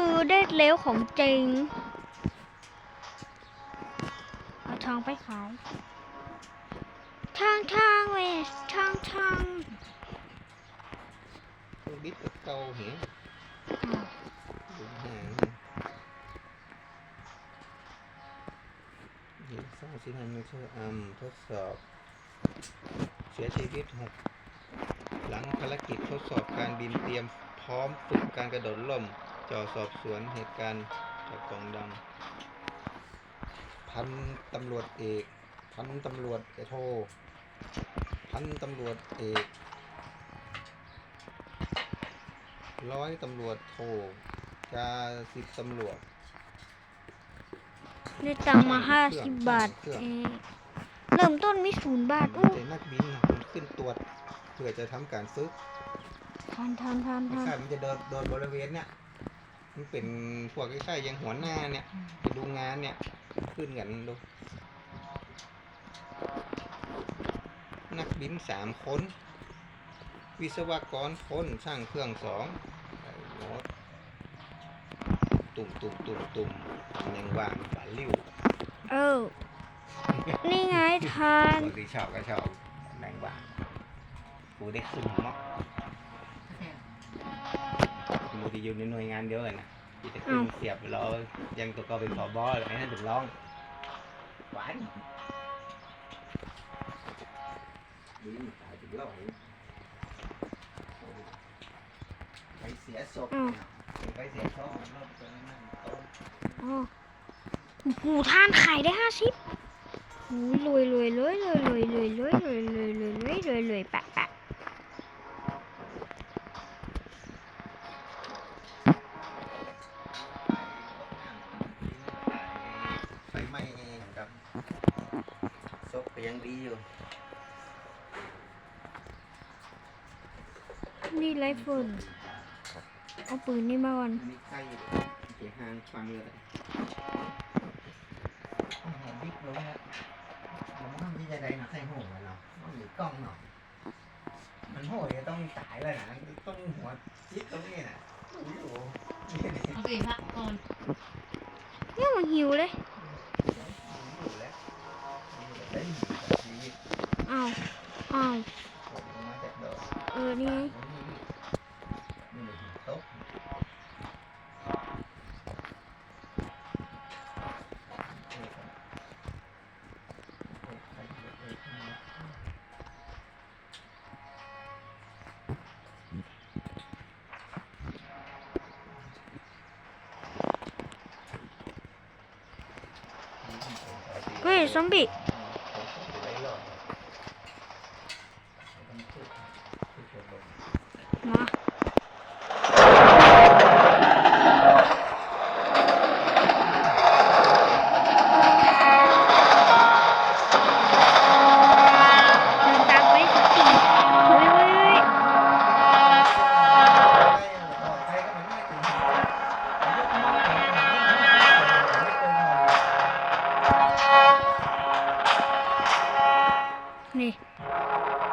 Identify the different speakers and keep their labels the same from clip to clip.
Speaker 1: คือได้เล้วของจริง เอาทองไปขายทางทางเวยทางทาง
Speaker 2: ต้องดิสกับเกาเหี้ยดูหางเห็นสร้างสิทันไม่เชื่ออัมทดสอบ เสียชีวิตหกหลังภารกิจทดสอบการบินเตรียมพร้อมฝึกการกระโดดล่ม จ่อสอบสวนเหตุการณ์จากกล่องดำพันตำรวจเอกพันตำรวจเอกโทพันตำรวจเอกร้อยตำรวจโทจาสิบตำรวจ
Speaker 1: ได้ตังค์มาห้าสิบบาทเองเริ่มต้นมีศูนย์บาทอู้
Speaker 2: แต่นักบินน่ะมันขึ้นตรวจเพื่อจะทำการฝึก
Speaker 1: ทานทานทาน
Speaker 2: ไม่
Speaker 1: ทาน
Speaker 2: ใช่มันจะเดินโดนบริเวณเนี่ย มันเป็นพวกใกล้ๆอยังหัวหน้าเนี่ยไปดูงานเนี่ย ขึ้นกันดู นักบินสามคน วิศวกรคนช่างเครื่องสองไอ้โน้ตตุ่มตุ่มตุ่มตุ่มตำแหน่งว่างป่าลิ้ว
Speaker 1: เออ นี่ไงทาน
Speaker 2: คนที่ชอบก็ชอบแรงว่างกูได้ขึ้นหัวเนาะ มูที่อยู่ในหน่วยงานเดียวกันนะที่จะขึ้นเสียบเรายังตัวก็เป็นขอบออะไรนั่นถึงร้องหวานดีตายถึงร้องไปเสียศพไปเสียศพรถตัวนั้นต้น
Speaker 1: อ๋อโอ้โหูทานขายได้ห้าสิบหูยรวยรวยรวยรวยรวยรวยรวยรวยรวยรวยรวยรวยรวยแปะแปะ
Speaker 2: ก็ยังดีอยู่
Speaker 1: นี่ไรเฟิลเอาปืนนี่มาก่อน
Speaker 2: มีไข่เสียหางฟังเลยบิ๊กลงแล้วผมทำที่จะได้นะใส่หัวเนาะมันหรือกล้องเนาะมันโหยต้องตายเลยนะต้องหัวจิ๊ดตรงนี้นะโอ้โหนี่นี่
Speaker 3: เอาตัวเองพักก่อน
Speaker 1: เนี่ยมันหิวเลย
Speaker 2: อยู่ ai? Ừ đi. Ngay Quỷ zombie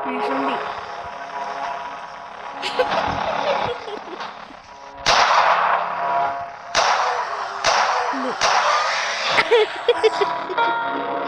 Speaker 2: 人
Speaker 1: 生里。哈哈哈哈
Speaker 2: 哈。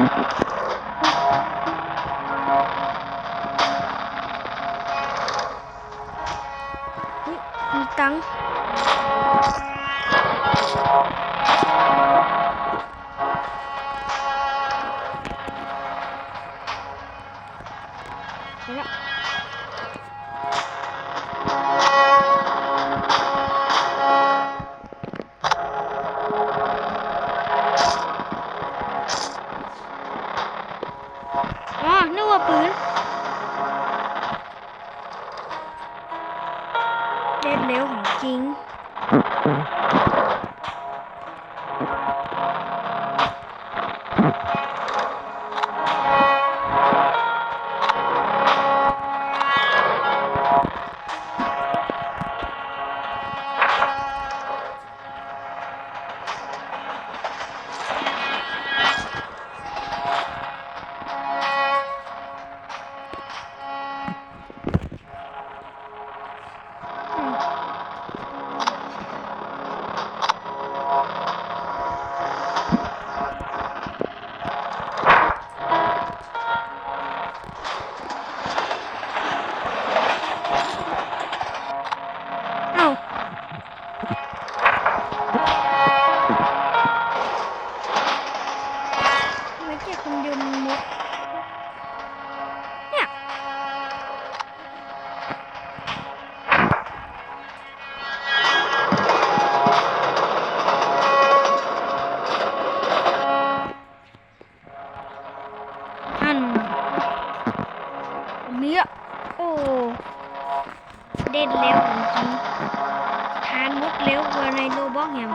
Speaker 2: มีตั
Speaker 1: งค์ นึกว่าปืนเล่นเร็วของจริง เนี้ย โอ้ เด่นเร็วจริงทานมุกเร็วกว่าในโลบอกแฮม